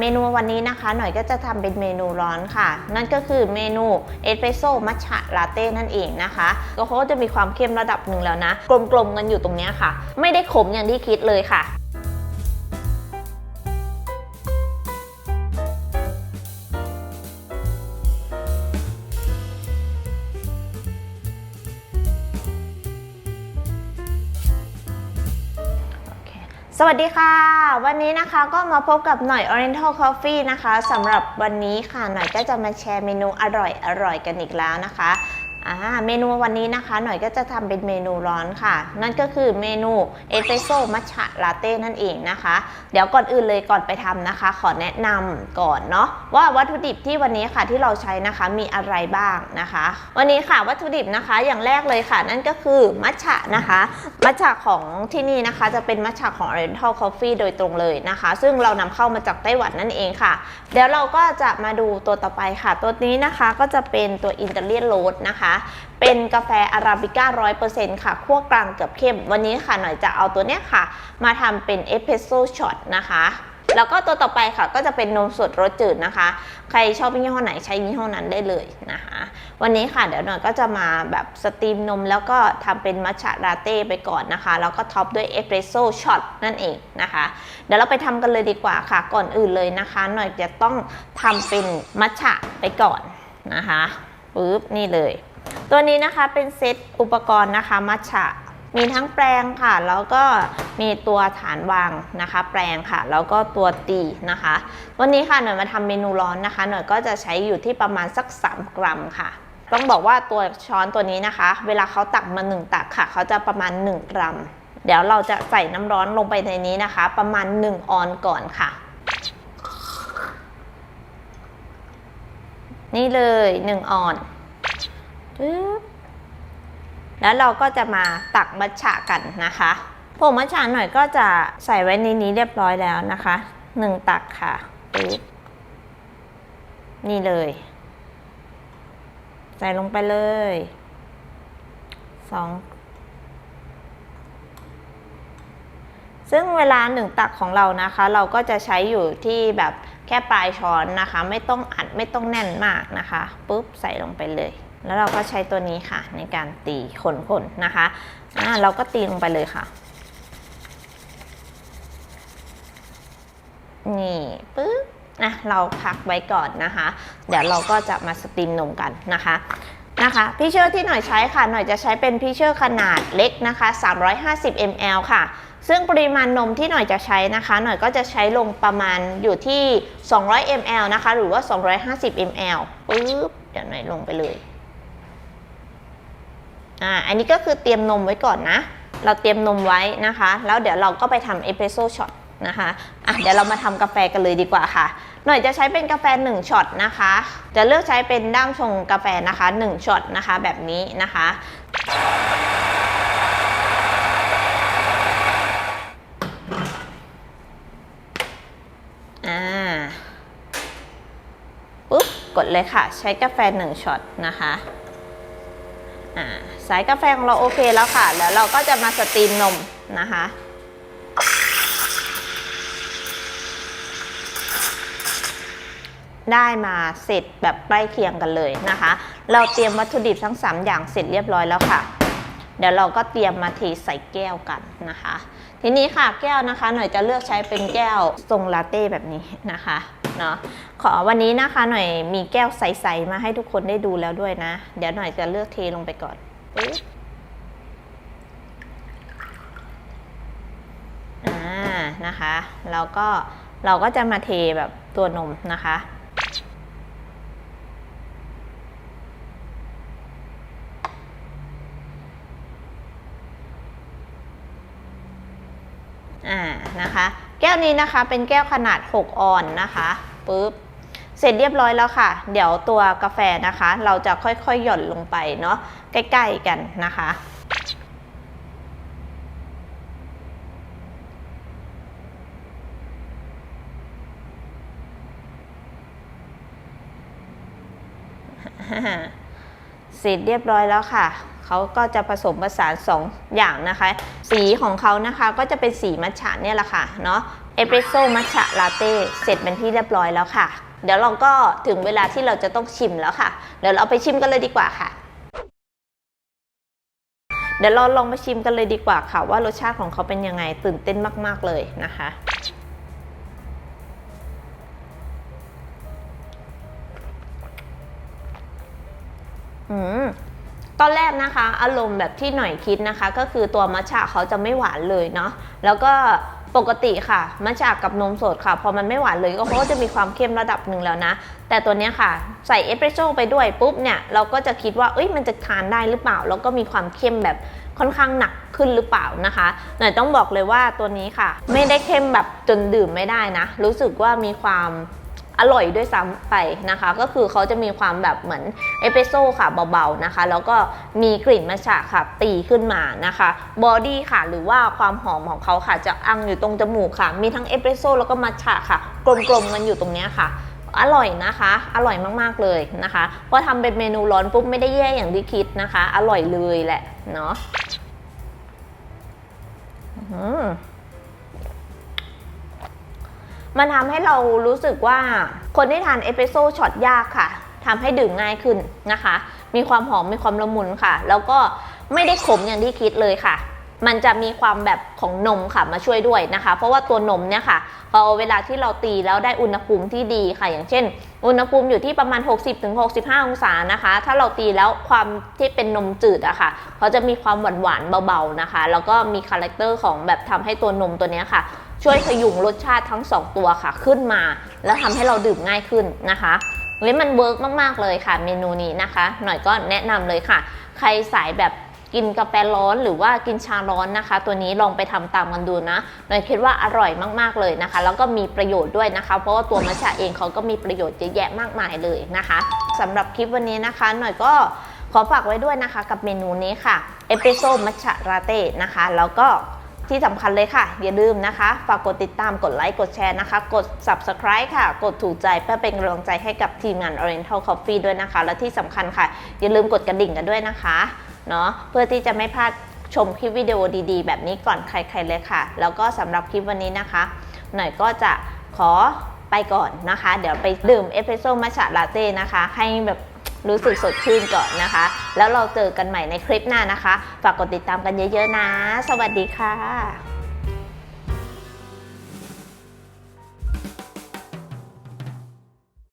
เมนูวันนี้นะคะ หน่อยก็จะทำเป็นเมนูร้อนค่ะ นั่นก็คือเมนูเอสเปรสโซ่มัชชะลาเต้นั่นเองนะคะก็เขาก็จะมีความเข้มระดับหนึ่งแล้วนะ กลมๆกันอยู่ตรงนี้ค่ะ ไม่ได้ขมอย่างที่คิดเลยค่ะ สวัสดีค่ะ วันนี้นะคะก็มาพบกับหน่อย Oriental Coffee นะคะสำหรับวันนี้ค่ะหน่อยก็จะมาแชร์เมนูอร่อยอร่อยกันอีกแล้วนะคะ อ่าเมนูวันนี้นะคะ หน่อยก็จะทำเป็นเมนูร้อนค่ะ นั่นก็คือเมนูเอสเปรสโซ่มัทฉะลาเต้นั่นเองนะคะ เดี๋ยวก่อนอื่นเลยก่อนไปทำนะคะ ขอแนะนำก่อนเนาะว่าวัตถุดิบที่วันนี้ค่ะที่เราใช้นะคะมีอะไรบ้างนะคะ วันนี้ค่ะวัตถุดิบนะคะอย่างแรกเลยค่ะ นั่นก็คือมัทฉะนะคะ มัทฉะของที่นี่นะคะ จะเป็นมัทฉะของ Oriental Coffee โดยตรงเลยนะคะ ซึ่งเรานำเข้ามาจากไต้หวันนั่นเองค่ะ เดี๋ยวเราก็จะมาดูตัวต่อไปค่ะ ตัวนี้นะคะก็จะเป็นตัวอินเตอร์เลียนโรสนะคะเป็นกาแฟอาราบิก้าร้อยเปอร์เซ็นต์ค่ะคั่วกลางเกือบเข้ม วันนี้ค่ะหน่อยจะเอาตัวเนี้ยค่ะ มาทำเป็นเอสเพรสโซ่ช็อตนะคะแล้วก็ตัวต่อไปค่ะก็จะเป็นนมสดรสจืดนะคะ ใครชอบยี่ห้อไหนใช้ยี่ห้อนั้นได้เลยนะคะ วันนี้ค่ะเดี๋ยวหน่อยก็จะมาแบบสตรีมนมแล้วก็ทำเป็นมัทฉะลาเต้ไปก่อนนะคะ แล้วก็ท็อปด้วยเอสเปรสโซ่ช็อตนั่นเองนะคะ เดี๋ยวเราไปทำกันเลยดีกว่าค่ะก่อนอื่นเลยนะคะ หน่อยจะต้องทำเป็นมัทฉะไปก่อนนะคะปึ๊บนี่เลย ตัวนี้นะคะเป็นเซตอุปกรณ์นะคะมัทฉะมีทั้งแปรงค่ะ แล้วก็มีตัวฐานวางนะคะ แปรงค่ะ แล้วก็ตัวตีนะคะ วันนี้ค่ะหน่อยมาทำเมนูร้อนนะคะ หน่อยก็จะใช้อยู่ที่ประมาณสัก 3 กรัมค่ะ ต้องบอกว่าตัวช้อนตัวนี้นะคะ เวลาเขาตักมา 1 ตักค่ะ เขาจะประมาณ 1 กรัม เดี๋ยวเราจะใส่น้ำร้อนลงไปในนี้นะคะ ประมาณ 1 ออนก่อนค่ะ นี่เลย 1 ออน ปึ๊บแล้วเราก็จะมาตักมัทฉะกันนะคะผงมัทฉะหน่อยก็จะใส่ไว้ในนี้เรียบร้อยแล้วนะคะหนึ่งตักค่ะปึ๊บนี่เลย ใส่ลงไปเลยสองซึ่งเวลาหนึ่งตักของเรานะคะ เราก็จะใช้อยู่ที่แบบแค่ปลายช้อนนะคะ ไม่ต้องอัดไม่ต้องแน่นมากนะคะปุ๊บใส่ลงไปเลย แล้วเราก็ใช้ตัวนี้ค่ะ ในการตีขนๆนนะคะอ่าเราก็ตีลงไปเลยค่ะ นี่ปึ๊บนะเราพักไว้ก่อนนะคะ เดี๋ยวเราก็จะมาสตีมนมกันนะคะนะคะพี่เชื่อที่หน่อยใช้ค่ะ หน่อยจะใช้เป็นพี่เชื่อขนาดเล็กนะคะ 350 ml ค่ะ ซึ่งปริมาณนมที่หน่อยจะใช้นะคะ หน่อยก็จะใช้ลงประมาณอยู่ที่ 200 ml นะคะ หรือว่า 250 ml ปึ๊บ เดี๋ยวหน่อยลงไปเลย อ่าอันนี้ก็คือเตรียมนมไว้ก่อนนะ เราเตรียมนมไว้นะคะ แล้วเดี๋ยวเราก็ไปทำเอสเปรสโซ่ช็อตนะคะอะเดี๋ยวเรามาทำกาแฟกันเลยดีกว่าค่ะ หน่อยจะใช้เป็นกาแฟ 1ช็อตนะคะ จะเลือกใช้เป็นด้ามชงกาแฟนะคะ1ช็อตนะคะแบบนี้นะคะอ่าปุ๊บกดเลยค่ะ ใช้กาแฟ 1ช็อตนะคะ สายกาแฟของเราโอเคแล้วค่ะ แล้วเราก็จะมาสตรีมนมนะคะได้มาเสร็จแบบใกล้เคียงกันเลยนะคะ เราเตรียมวัตถุดิบทั้ง 3 อย่างเสร็จเรียบร้อยแล้วค่ะ เดี๋ยวเราก็เตรียมมาเทใส่แก้วกันนะคะ ทีนี้ค่ะแก้วนะคะ หน่อยจะเลือกใช้เป็นแก้วทรงลาเต้แบบนี้นะคะ เนาะขอวันนี้นะคะหน่อยมีแก้วใสๆมาให้ทุกคนได้ดูแล้วด้วยนะ เดี๋ยวหน่อยจะเลือกเทลงไปก่อนอ่านะคะแล้วก็เราก็จะมาเทแบบตัวนมนะคะอ่านะคะ แก้วนี้นะคะเป็นแก้วขนาด 6 ออนนะคะปุ๊บเสร็จเรียบร้อยแล้วค่ะ เดี๋ยวตัวกาแฟนะคะ เราจะค่อยๆ หย่อนลงไปเนาะใกล้ๆกันนะคะ เสร็จเรียบร้อยแล้วค่ะเขาก็จะผสมผสานสองอย่างนะคะ สีของเขานะคะก็จะเป็นสีมัทฉะเนี่ยแหละค่ะเนาะเอสเปรสโซ่มัทฉะลาเต้เสร็จเป็นที่เรียบร้อยแล้วค่ะ เดี๋ยวเราก็ถึงเวลาที่เราจะต้องชิมแล้วค่ะ เดี๋ยวเราไปชิมกันเลยดีกว่าค่ะ เดี๋ยวเราลองมาชิมกันเลยดีกว่าค่ะ ว่ารสชาติของเขาเป็นยังไงตื่นเต้นมาก ๆเลยนะคะ อืมตอนแรกนะคะ อารมณ์แบบที่หน่อยคิดนะคะ ก็คือตัวมัทฉะเขาจะไม่หวานเลยเนาะแล้วก็ปกติค่ะมัทฉะกับนมสดค่ะ พอมันไม่หวานเลยก็เขาก็จะมีความเข้มระดับหนึ่งแล้วนะ แต่ตัวเนี้ยค่ะ ใส่เอสเปรสโซ่ไปด้วยปุ๊บเนี่ยเราก็จะคิดว่าเอ้ยมันจะทานได้หรือเปล่า แล้วก็มีความเข้มแบบค่อนข้างหนักขึ้นหรือเปล่านะคะ หน่อยต้องบอกเลยว่าตัวนี้ค่ะ ไม่ได้เข้มแบบจนดื่มไม่ได้นะ รู้สึกว่ามีความ อร่อยด้วยซ้ำไปนะคะ ก็คือเขาจะมีความแบบเหมือนเอสเปรสโซ่ค่ะเบาๆนะคะ แล้วก็มีกลิ่นมัทฉะค่ะตีขึ้นมานะคะบอดี้ค่ะ หรือว่าความหอมของเขาค่ะจะอังอยู่ตรงจมูกค่ะ มีทั้งเอสเปรสโซ่แล้วก็มัทฉะค่ะ กลมๆกันอยู่ตรงเนี้ยค่ะอร่อยนะคะ อร่อยมากๆเลยนะคะพอทำเป็นเมนูร้อนปุ๊บไม่ได้แย่อย่างที่คิดนะคะ อร่อยเลยแหละเนาะ มันทำให้เรารู้สึกว่าคนที่ทานเอสเปรสโซ่ช็อตยากค่ะทำให้ดื่มง่ายขึ้นนะคะ มีความหอมมีความละมุนค่ะ แล้วก็ไม่ได้ขมอย่างที่คิดเลยค่ะ มันจะมีความแบบของนมค่ะมาช่วยด้วยนะคะ เพราะว่าตัวนมเนี่ยค่ะพอเวลาที่เราตีแล้วได้อุณหภูมิที่ดีค่ะ อย่างเช่น อุณหภูมิอยู่ที่ประมาณ 60-65 องศานะคะ ถ้าเราตีแล้วความที่เป็นนมจืดอะค่ะเขาจะมีความหวานหวานๆเบาๆนะคะ แล้วก็มีคาแรคเตอร์ของแบบทำให้ตัวนมตัวเนี้ยค่ะ ช่วยพยุงรสชาติทั้ง 2 ตัวค่ะขึ้นมา แล้วทำให้เราดื่มง่ายขึ้นนะคะเฮ้ยมันเวิร์กมาก ๆ เลยค่ะ เมนูนี้นะคะ หน่อยก็แนะนำเลยค่ะ ใครสายแบบกินกาแฟร้อนหรือว่ากินชาร้อนนะคะ ตัวนี้ลองไปทำตามกันดูนะหน่อยคิดว่าอร่อยมากๆเลยนะคะ แล้วก็มีประโยชน์ด้วยนะคะ เพราะว่าตัวมัชชาเองเขาก็มีประโยชน์เยอะแยะมากมายเลยนะคะสำหรับคลิปวันนี้นะคะ หน่อยก็ขอฝากไว้ด้วยนะคะ กับเมนูนี้ค่ะเอสเปรสโซ่มัชชาลาเต้นะคะ แล้วก็ ที่สำคัญเลยค่ะ อย่าลืมนะคะ ฝากกดติดตามกดไลค์ กดแชร์นะคะ กด subscribe ค่ะ กดถูกใจเพื่อเป็นกำลังใจให้กับทีมงาน Oriental Coffee ด้วยนะคะ และที่สำคัญค่ะ อย่าลืมกดกระดิ่งกันด้วยนะคะเนาะเพื่อที่จะไม่พลาดชมคลิปวิดีโอดีๆ แบบนี้ก่อนใคร ๆเลยค่ะ แล้วก็สำหรับคลิปวันนี้นะคะ หน่อยก็จะขอไปก่อนนะคะ เดี๋ยวไปดื่มเอสเปรสโซ่มัชฉะลาเต้นะคะ ให้แบบ รู้สึกสดชื่นก่อนนะคะ แล้วเราเจอกันใหม่ในคลิปหน้านะคะ ฝากกดติดตามกันเยอะๆนะ สวัสดีค่ะ